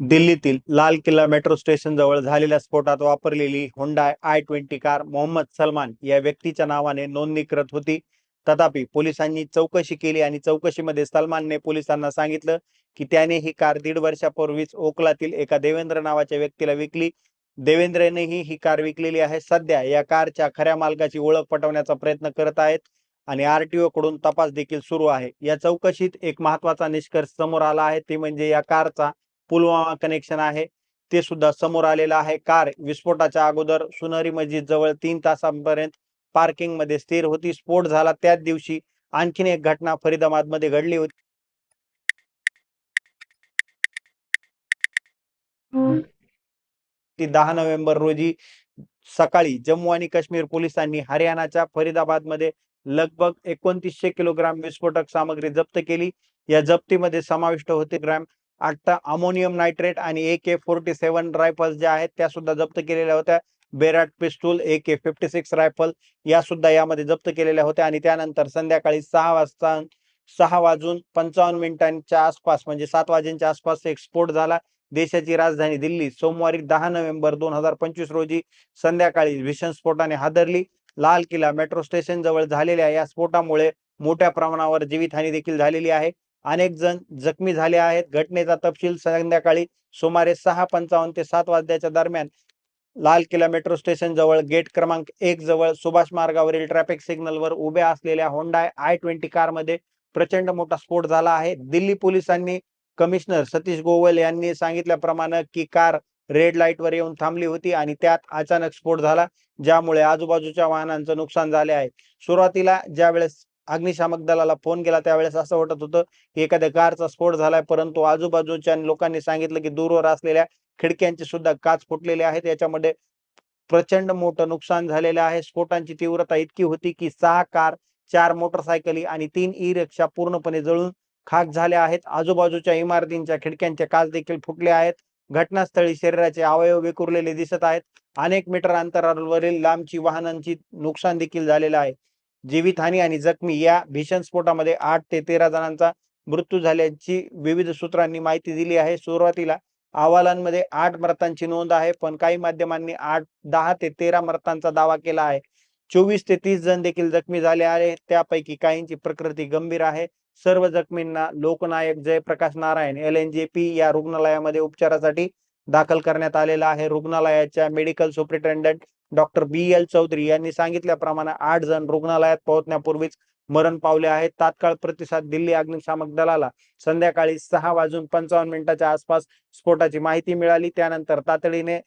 दिल्लीतील लाल किल्ला मेट्रो स्टेशन जवळ झालेल्या स्फोटात वापरलेली Honda i twenty car Mohammed Salman या व्यक्तीच्या नावाने नोंदणी करत होती. तथापि पोलिसांनी चौकशी केली आणि चौकशीमध्ये सलमानने पोलिसांना सांगितलं की त्याने ही कार दीड वर्षापूर्वीच ओकलातील एका देवेंद्र नावाच्या व्यक्तीला विकली. देवेंद्रनेही ही कार विकलेली आहे. सध्या या कारच्या खऱ्या मालकाची ओळख पटवण्याचा प्रयत्न करत आहेत आणि आरटीओ कडून तपास देखील सुरू आहे. या चौकशीत एक महत्त्वाचा निष्कर्ष समोर आला आहे. ते म्हणजे या कारचा पुलवामा कनेक्शन आहे. ते सुद्धा समोर आलेलं आहे. कार विस्फोटाच्या अगोदर सुनरी मस्जिद जवळ तीन तासांपर्यंत पार्किंगमध्ये स्थिर होती. स्फोट झाला त्याच दिवशी आणखीन एक घटना फरीदाबादमध्ये घडली होती. ती दहा नोव्हेंबर रोजी सकाळी जम्मू आणि काश्मीर पोलिसांनी हरियाणाच्या फरीदाबादमध्ये लगभग एकोणतीसशे किलोग्राम विस्फोटक सामग्री जप्त केली. या जप्तीमध्ये समाविष्ट होते ग्रॅम आता अमोनियम नायट्रेट आणि A K forty seven rifles ज्या आहेत त्या सुद्धा जप्त केलेल्या होत्या. बेराट पिस्तूल A K fifty six rifle या सुद्धा यामध्ये जप्त केलेल्या होत्या आणि त्यानंतर संध्याकाळी सहा वाजता सहा वाजून पंचावन्न मिनिटांच्या आसपास म्हणजे सात वाजेच्या आसपास एक स्फोट झाला. देशाची राजधानी दिल्ली सोमवारी दहा नोव्हेंबर दोन हजार पंचवीस रोजी संध्याकाळी भीषण स्फोटाने हादरली. लाल किल्ला मेट्रो स्टेशन जवळ झालेल्या या स्फोटामुळे मोठ्या प्रमाणावर जीवितहानी देखील झालेली आहे. अनेक जण जखमी झाले आहेत. घटनेचा तपशील संध्याकाळी सुमारे सहा पंचावन्न ते सात वाजल्याच्या दरम्यान लाल किल्ला मेट्रो स्टेशन जवळ गेट क्रमांक एक जवळ सुभाष मार्गावरील ट्रॅफिक सिग्नलवर उभ्या असलेल्या होंडा आय ट्वेंटी कारमध्ये प्रचंड मोठा स्फोट झाला आहे. दिल्ली पोलिसांनी कमिशनर सतीश गोवल यांनी सांगितल्याप्रमाणे की कार रेड लाईटवर येऊन थांबली होती आणि त्यात अचानक स्फोट झाला ज्यामुळे आजूबाजूच्या वाहनांचं नुकसान झाले आहे. सुरुवातीला ज्यावेळेस अग्निशामक दलाला फोन केला. त्यावेळेस असं वाटत होतं की एखाद्या कारचा स्फोट झालाय परंतु आजूबाजूच्या लोकांनी सांगितलं की दूरवर असलेल्या खिडक्यांचे सुद्धा काच फुटलेले आहेत. याच्यामध्ये प्रचंड मोठं नुकसान झालेलं आहे. स्फोटांची तीव्रता इतकी होती की सहा कार चार मोटरसायकली आणि तीन ई रिक्षा पूर्णपणे जळून खाक झाल्या आहेत. आजूबाजूच्या इमारतींच्या खिडक्यांचे काच देखील फुटले आहेत. घटनास्थळी शरीराचे अवयव विखुरलेले दिसत आहेत. अनेक मीटर अंतरावरील लांबची वाहनांची नुकसान देखील झालेलं आहे. जीवितहानी आणि जखमी या भीषण स्फोटामध्ये आठ ते तेरा जणांचा मृत्यू झाल्याची विविध सूत्रांनी माहिती दिली आहे. सुरुवातीला अहवालांमध्ये आठ मृतांची नोंद आहे पण काही माध्यमांनी आठ दहा ते तेरा मृतांचा दावा केला आहे. चोवीस ते तीस जण देखील जखमी झाले आहे त्यापैकी काहींची प्रकृती गंभीर आहे. सर्व जखमींना Loknayak Jayaprakash Narayan L N J P या रुग्णालयामध्ये उपचारासाठी दाखल करण्यात आलेला आहे. रुग्णालयाच्या medical superintendent doctor B L Chaudhary यांनी सांगितल्याप्रमाणे आठ जण रुग्णालयात पोहोचण्यापूर्वीच मरण पावले आहेत. तात्काळ प्रतिसाद दिल्ली अग्निशामक दलाला. संध्याकाळी सहा वाजून पंचावन्न मिनिटाच्या आसपास स्फोटाची माहिती मिळाली. त्यानंतर तातडीने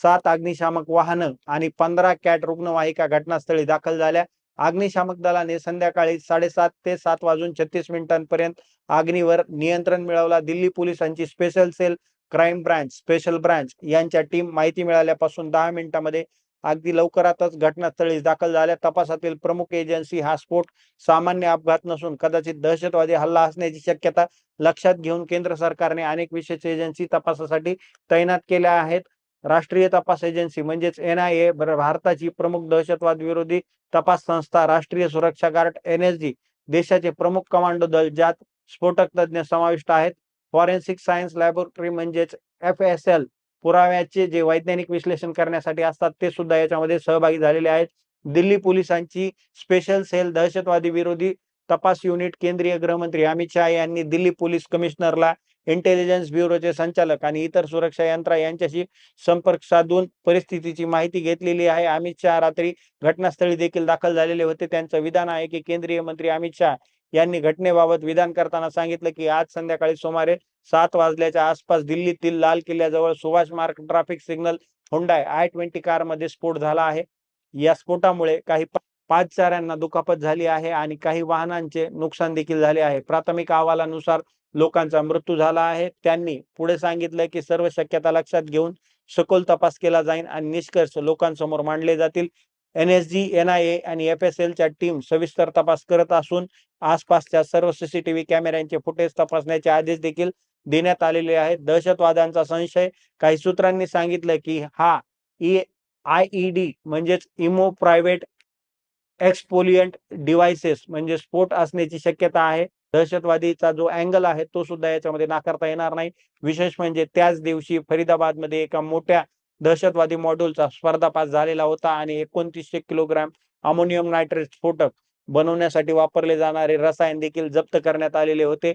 सात अग्निशामक वाहनं आणि पंधरा कॅट रुग्णवाहिका घटनास्थळी दाखल झाल्या. अग्निशामक दलाने संध्याकाळी साडेसात ते सात वाजून छत्तीस मिनिटांपर्यंत अग्नीवर नियंत्रण मिळवला. दिल्ली पोलिसांची special cell crime branch special branch यांच्या टीम माहिती मिळाल्यापासून दहा मिनिटांमध्ये अगदी लवकरातच घटनास्थळी दाखल झाल्या. तपासातील प्रमुख एजन्सी हा स्फोट सामान्य अपघात नसून कदाचित दहशतवादी हल्ला असण्याची शक्यता लक्षात घेऊन केंद्र सरकारने अनेक विशेष एजन्सी तपासासाठी तैनात केल्या आहेत. राष्ट्रीय तपास एजन्सी म्हणजेच एन आय ए भारताची प्रमुख दहशतवाद विरोधी तपास संस्था राष्ट्रीय सुरक्षा गार्ड एन एस जी देशाचे प्रमुख कमांडो दल ज्यात स्फोटक तज्ज्ञ समाविष्ट आहेत. फॉरेन्सिक सायन्स लॅबोरेटरी म्हणजेच एफ एस एल पुराव्याचे जे वैज्ञानिक विश्लेषण करण्यासाठी असतात ते सुद्धा याच्यामध्ये सहभागी झालेले आहेत. दिल्ली पोलिसांची स्पेशल सेल दहशतवादी विरोधी तपास युनिट केंद्रीय गृहमंत्री अमित शहा यांनी दिल्ली पोलीस कमिशनरला इंटेलिजन्स ब्युरोचे संचालक आणि इतर सुरक्षा यंत्रा यांच्याशी संपर्क साधून परिस्थितीची माहिती घेतलेली आहे. अमित शहा रात्री घटनास्थळी देखील दाखल झालेले होते. त्यांचं विधान आहे की केंद्रीय मंत्री अमित शहा यांनी घटनेबाबत विधान करताना सांगितलं की आज संध्याकाळी सुमारे सात वाजल्याच्या आसपास दिल्लीतील लाल किल्ल्याजवळ Subhash Marg traffic signal Hyundai i twenty कारमध्ये स्फोट झाला आहे. या स्फोटामुळे काही पाच चाऱ्यांना दुखापत झाली आहे आणि काही वाहनांचे नुकसान देखील झाले आहे. प्राथमिक अहवालानुसार लोकांचा मृत्यू झाला आहे. त्यांनी पुढे सांगितलं की सर्व शक्यता लक्षात घेऊन सखोल तपास केला जाईल आणि निष्कर्ष लोकांसमोर मांडले जातील. N S G N I A आणि एफ एस एलच्या टीम सविस्तर तपास करत असून आसपासच्या सर्व सीसीटीव्ही कॅमेऱ्यांचे फुटेज तपासण्याचे आदेश देखील देण्यात आलेले आहेत. दहशतवाद्यांचा संशय. काही सूत्रांनी सांगितलं की हा ई आय ई डी म्हणजेच इमो प्रायव्हेट एक्सपोलियंट डिव्हायसेस म्हणजे स्फोट असण्याची शक्यता आहे. दहशतवादीचा जो अँगल आहे तो सुद्धा याच्यामध्ये नाकारता येणार नाही. विशेष म्हणजे त्याच दिवशी फरीदाबादमध्ये एका मोठ्या दहशतवादी मॉड्यूलचा स्पर्धापास झालेला होता आणि एकोणतीसशे किलोग्रॅम अमोनियम नायट्रेट स्फोटक बनवण्यासाठी वापरले जाणारे रसायन देखील जप्त करण्यात आलेले होते.